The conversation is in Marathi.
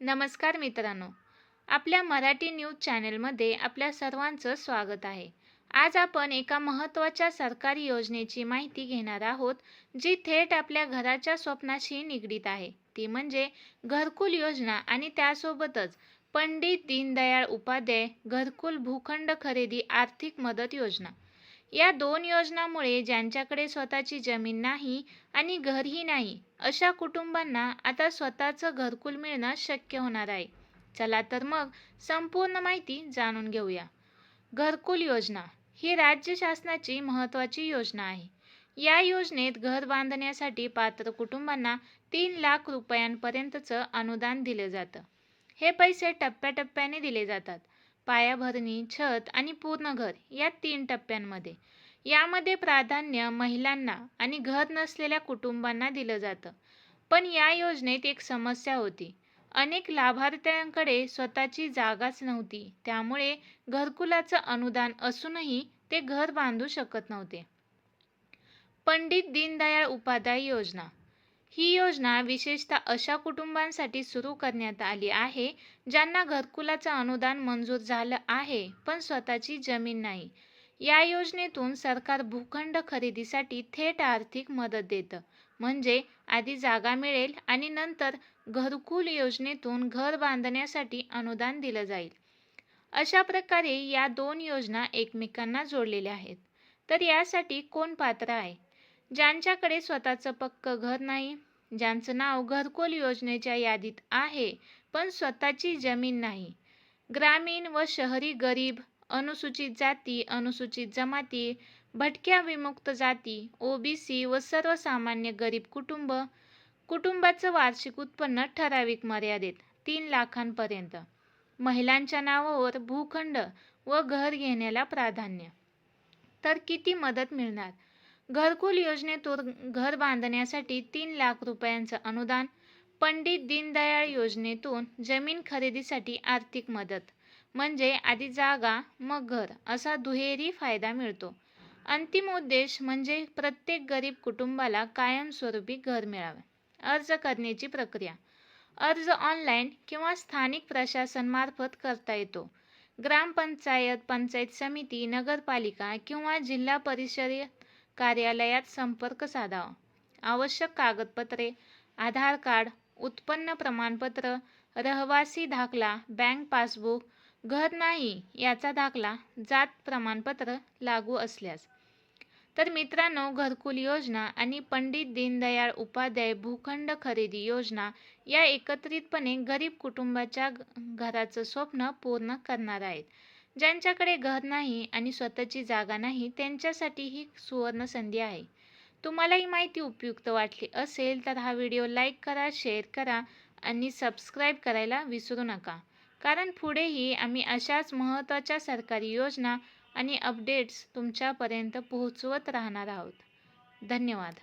नमस्कार मित्रांनो. आपल्या मराठी न्यूज चॅनेलमध्ये आपल्या सर्वांचं स्वागत आहे. आज आपण एका महत्त्वाच्या सरकारी योजनेची माहिती घेणार आहोत जी थेट आपल्या घराच्या स्वप्नाशी निगडीत आहे. ती म्हणजे घरकुल योजना आणि त्यासोबतच पंडित दीनदयाळ उपाध्याय घरकुल भूखंड खरेदी आर्थिक मदत योजना. या दोन योजनांमुळे ज्यांच्याकडे स्वतःची जमीन नाही आणि घरही नाही अशा कुटुंबांना आता स्वतःचं घरकुल मिळणं शक्य होणार आहे. चला तर मग संपूर्ण माहिती जाणून घेऊया. घरकुल योजना ही राज्य शासनाची महत्त्वाची योजना आहे. या योजनेत घर बांधण्यासाठी पात्र कुटुंबांना तीन लाख रुपयांपर्यंतचं अनुदान दिलं जातं. हे पैसे टप्प्याटप्प्याने दिले जातात. पायाभरणी छत आणि पूर्ण घर या तीन टप्प्यांमध्ये. यामध्ये प्राधान्य महिलांना आणि घर नसलेल्या कुटुंबांना दिलं जातं. पण या योजनेत एक समस्या होती. अनेक लाभार्थ्यांकडे स्वतःची जागाच नव्हती. त्यामुळे घरकुलाचं अनुदान असूनही ते घर बांधू शकत नव्हते. पंडित दीनदयाळ उपाध्याय योजना ही योजना विशेषतः अशा कुटुंबांसाठी सुरू करण्यात आली आहे ज्यांना घरकुलाचं अनुदान मंजूर झालं आहे पण स्वतःची जमीन नाही. या योजनेतून सरकार भूखंड खरेदीसाठी थेट आर्थिक मदत देतं. म्हणजे आधी जागा मिळेल आणि नंतर घरकुल योजनेतून घर बांधण्यासाठी अनुदान दिलं जाईल. अशा प्रकारे या दोन योजना एकमेकांना जोडलेल्या आहेत. तर यासाठी कोण पात्र आहे? ज्यांच्याकडे स्वतःचं पक्क घर नाही ज्यांचं नाव घरकुल योजनेच्या यादीत आहे पण स्वतःची जमीन नाही. ग्रामीण व शहरी गरीब अनुसूचित जाती अनुसूचित जमाती भटक्या विमुक्त जाती ओबीसी व सर्वसामान्य गरीब कुटुंब कुटुंबाचं वार्षिक उत्पन्न ठराविक मर्यादेत तीन लाखांपर्यंत. महिलांच्या नावावर भूखंड व घर घेण्याला प्राधान्य. तर किती मदत मिळणार? घरकुल योजनेतून घर बांधण्यासाठी तीन लाख रुपयांचं अनुदान पंडित दीनदयाळ योजनेतून जमीन खरेदीसाठी आर्थिक मदत म्हणजे आधी जागा मग घर असा दुहेरी फायदा मिळतो. अंतिम उद्देश म्हणजे प्रत्येक गरीब कुटुंबाला कायमस्वरूपी घर मिळावे अर्ज करण्याची प्रक्रिया. अर्ज ऑनलाईन किंवा स्थानिक प्रशासनमार्फत करता येतो. ग्रामपंचायत पंचायत समिती नगरपालिका किंवा जिल्हा परिषद कार्यालयात संपर्क साधावा. आवश्यक कागदपत्रे आधार कार्ड उत्पन्न प्रमाणपत्र रहवासी दाखला बँक पासबुक घर नाही याचा दाखला जात प्रमाणपत्र लागू असल्यास. तर मित्रांनो घरकुल योजना आणि पंडित दीनदयाळ उपाध्याय भूखंड खरेदी योजना या एकत्रितपणे गरीब कुटुंबाच्या घराचं स्वप्न पूर्ण करणार आहेत. ज्यांच्याकडे घर नाही आणि स्वतःची जागा नाही त्यांच्यासाठी ही सुवर्ण संधी आहे. तुम्हाला ही माहिती उपयुक्त वाटली असेल तर हा व्हिडिओ लाईक करा शेअर करा आणि सबस्क्राईब करायला विसरू नका. कारण पुढेही आम्ही अशाच महत्त्वाच्या सरकारी योजना आणि अपडेट्स तुमच्यापर्यंत पोहोचवत राहणार आहोत. धन्यवाद.